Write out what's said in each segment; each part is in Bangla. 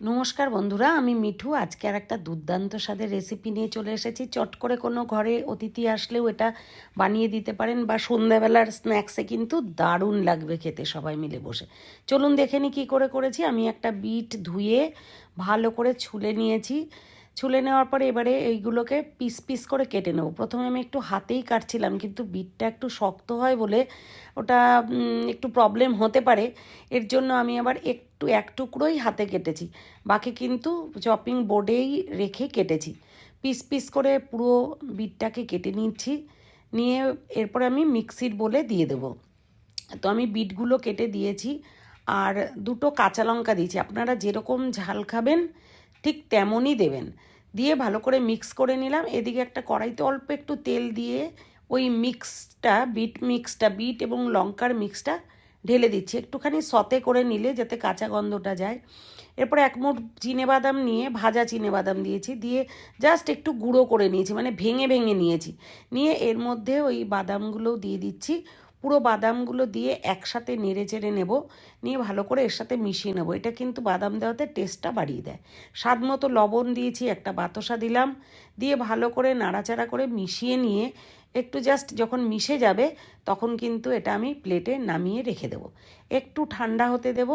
নমস্কার বন্ধুরা, আমি মিঠু। আজকে আর একটা দুর্দান্ত স্বাদের রেসিপি নিয়ে চলে এসেছি। চট করে কোনো ঘরে অতিথি আসলেও এটা বানিয়ে দিতে পারেন বা সন্ধ্যাবেলার স্ন্যাক্সে কিন্তু দারুণ লাগবে খেতে সবাই মিলে বসে। চলুন দেখে নি কী করে করেছি। আমি একটা বিট ধুয়ে ভালো করে ছুলে নিয়েছি। ছুলে নেওয়ার পরে এবারে এইগুলোকে পিস পিস করে কেটে নেব। প্রথমে আমি একটু হাতেই কাটছিলাম, কিন্তু বিটটা একটু শক্ত হয় বলে ওটা একটু প্রবলেম হতে পারে। এর জন্য আমি আবার একটু, এক টুকরোই হাতে কেটেছি। বাকি কিন্তু চপিং বোর্ডেই রেখে কেটেছি। পিস পিস করে পুরো বিটটাকে কেটে নিচ্ছি। নিয়ে এরপরে আমি মিক্সির বলে দিয়ে দেবো। তো আমি বিটগুলো কেটে দিয়েছি। আর দুটো কাঁচা লঙ্কা দিয়েছি। আপনারা যেরকম ঝাল খাবেন ঠিক তেমনই দেবেন। দিয়ে ভালো করে মিক্স করে নিলাম। এদিকে একটা কড়াইতে অল্প একটু তেল দিয়ে ওই মিক্সটা বিট মিক্সটা বিট এবং লঙ্কার মিক্সটা ঢেলে দিচ্ছি। একটুখানি সতে করে নিলে যাতে কাঁচা গন্ধটা যায়। এরপরে এক মুঠ বাদাম নিয়ে ভাজা বাদাম দিয়েছি। দিয়ে জাস্ট একটু গুঁড়ো করে নিয়েছি মানে ভেঙে ভেঙে নিয়েছি। নিয়ে এর মধ্যে ওই বাদামগুলোও দিয়ে দিচ্ছি। পুরো বাদামগুলো দিয়ে একসাথে নেড়ে চেড়ে নেব, নিয়ে ভালো করে এর সাথে মিশিয়ে নেব। এটা কিন্তু বাদাম দেওয়াতে টেস্টটা বাড়িয়ে দেয়। স্বাদ মতো লবণ দিয়েছি, একটা বাতাসা দিলাম। দিয়ে ভালো করে নাড়াচাড়া করে মিশিয়ে নিয়ে একটু জাস্ট যখন মিশে যাবে, তখন কিন্তু এটা আমি প্লেটে নামিয়ে রেখে দেবো। একটু ঠান্ডা হতে দেব,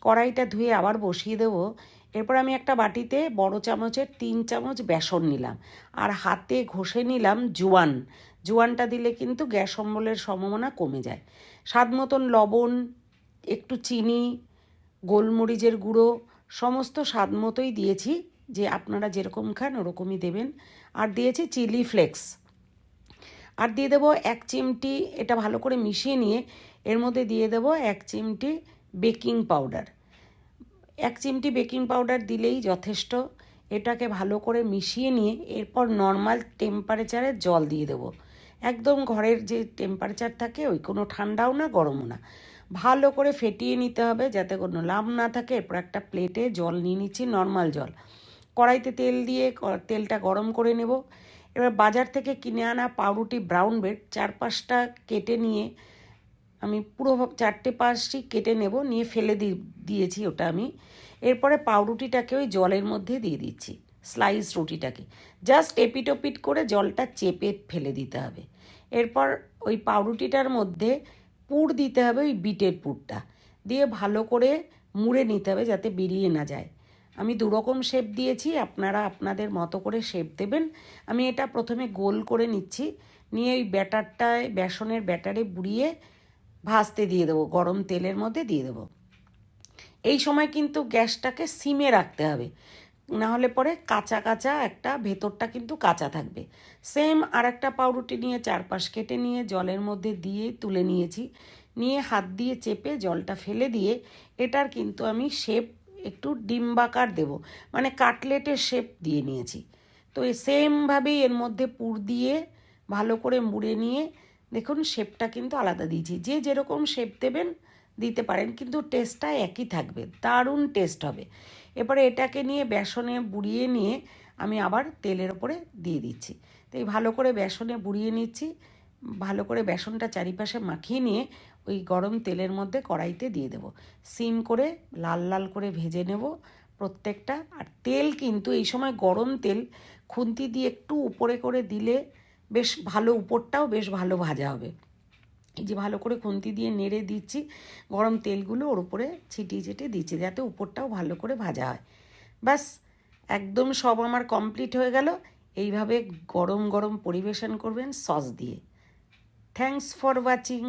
কড়াইটা ধুয়ে আবার বসিয়ে দেবো। এরপর আমি একটা বাটিতে বড় চামচের তিন চামচ বেসন নিলাম। আর হাতে ঘষে নিলাম জোয়ান। জোয়ানটা দিলে কিন্তু গ্যাস অম্বলের সম্ভাবনা কমে যায়। স্বাদ মতন লবণ, একটু চিনি, গোলমরিচের গুঁড়ো, সমস্ত স্বাদ মতোই দিয়েছি যে আপনারা যেরকম খান ওরকমই দেবেন। আর দিয়েছি চিলি ফ্লেক্স। আর দিয়ে দেবো এক চিমটি, এটা ভালো করে মিশিয়ে নিয়ে এর মধ্যে দিয়ে দেবো এক চিমটি বেকিং পাউডার। এক চিমটি বেকিং পাউডার দিলেই যথেষ্ট। এটাকে ভালো করে মিশিয়ে নিয়ে এরপর নর্মাল টেম্পারেচারে জল দিয়ে দেবো। একদম ঘরের যে টেম্পারেচার থাকে, ওই কোনো ঠান্ডাও না, গরমও না। ভালো করে ফেটিয়ে নিতে হবে যাতে কোনো লাভ না থাকে। এরপর একটা প্লেটে জল নিয়ে নিচ্ছি নর্মাল জল। কড়াইতে তেল দিয়ে তেলটা গরম করে নেব। এবার বাজার থেকে কিনে আনা পাউরুটি ব্রাউন ব্রেড চার পাঁচটা কেটে নিয়ে আমি পুরো চারটে পাঁচটি কেটে নেব, নিয়ে ফেলে দিয়েছি ওটা আমি। এরপরে পাউরুটিটাকে ওই জলের মধ্যে দিয়ে দিচ্ছি স্লাইস রুটিটাকে। জাস্ট এপিটোপিট করে জলটা চেপে ফেলে দিতে হবে। এরপর ওই পাউরুটিটার মধ্যে পুর দিতে হবে ওই বিটের পুরটা। দিয়ে ভালো করে মুড়ে নিতে হবে যাতে বেরিয়ে না যায়। আমি দুরকম শেপ দিয়েছি, আপনারা আপনাদের মতো করে শেপ দেবেন। আমি এটা প্রথমে গোল করে নিচ্ছি, নিয়ে ওই ব্যাটারটায়, বেসনের ব্যাটারে বুড়িয়ে ভাজতে দিয়ে দেবো, গরম তেলের মধ্যে দিয়ে দেবো। এই সময় কিন্তু গ্যাসটাকে সিমে রাখতে হবে। না হলে পরে কাঁচা কাঁচা একটা ভেতরটা কিন্তু কাঁচা থাকবে। সেম আর একটা পাউরুটি নিয়ে চারপাশ কেটে নিয়ে জলের মধ্যে দিয়ে তুলে নিয়েছি। নিয়ে হাত দিয়ে চেপে জলটা ফেলে দিয়ে এটার কিন্তু আমি শেপ একটু ডিম্বাকার দেব। মানে কাটলেটের শেপ দিয়ে নিয়েছি। তো সেমভাবেই এর মধ্যে পুর দিয়ে ভালো করে মুড়ে নিয়ে দেখুন শেপটা কিন্তু আলাদা দিয়েছি। যে যেরকম শেপ দেবেন, দিতে পারেন, কিন্তু টেস্টটা একই থাকবে। দারুণ টেস্ট হবে। এবারে এটাকে নিয়ে বেসনে বুড়িয়ে নিয়ে আমি আবার তেলের ওপরে দিয়ে দিচ্ছি। তো এই ভালো করে বেসনে বুড়িয়ে নিচ্ছি। ভালো করে বেসনটা চারিপাশে মাখিয়ে নিয়ে ওই গরম তেলের মধ্যে কড়াইতে দিয়ে দেবো। সিম করে লাল লাল করে ভেজে নেব প্রত্যেকটা। আর তেল কিন্তু এই সময় গরম তেল, খুন্তি দিয়ে একটু উপরে করে দিলে বেশ ভালো উপরটাও বেশ ভালো ভাজা হবে। এই যে ভালো করে খুন্তি দিয়ে নেড়ে দিচ্ছি, গরম তেলগুলো ওর উপরে ছিটিয়ে ছিটিয়ে দিচ্ছি যাতে উপরটাও ভালো করে ভাজা হয়। ব্যাস, একদম সব আমার কমপ্লিট হয়ে গেল। এইভাবে গরম গরম পরিবেশন করবেন সস দিয়ে। Thanks for watching.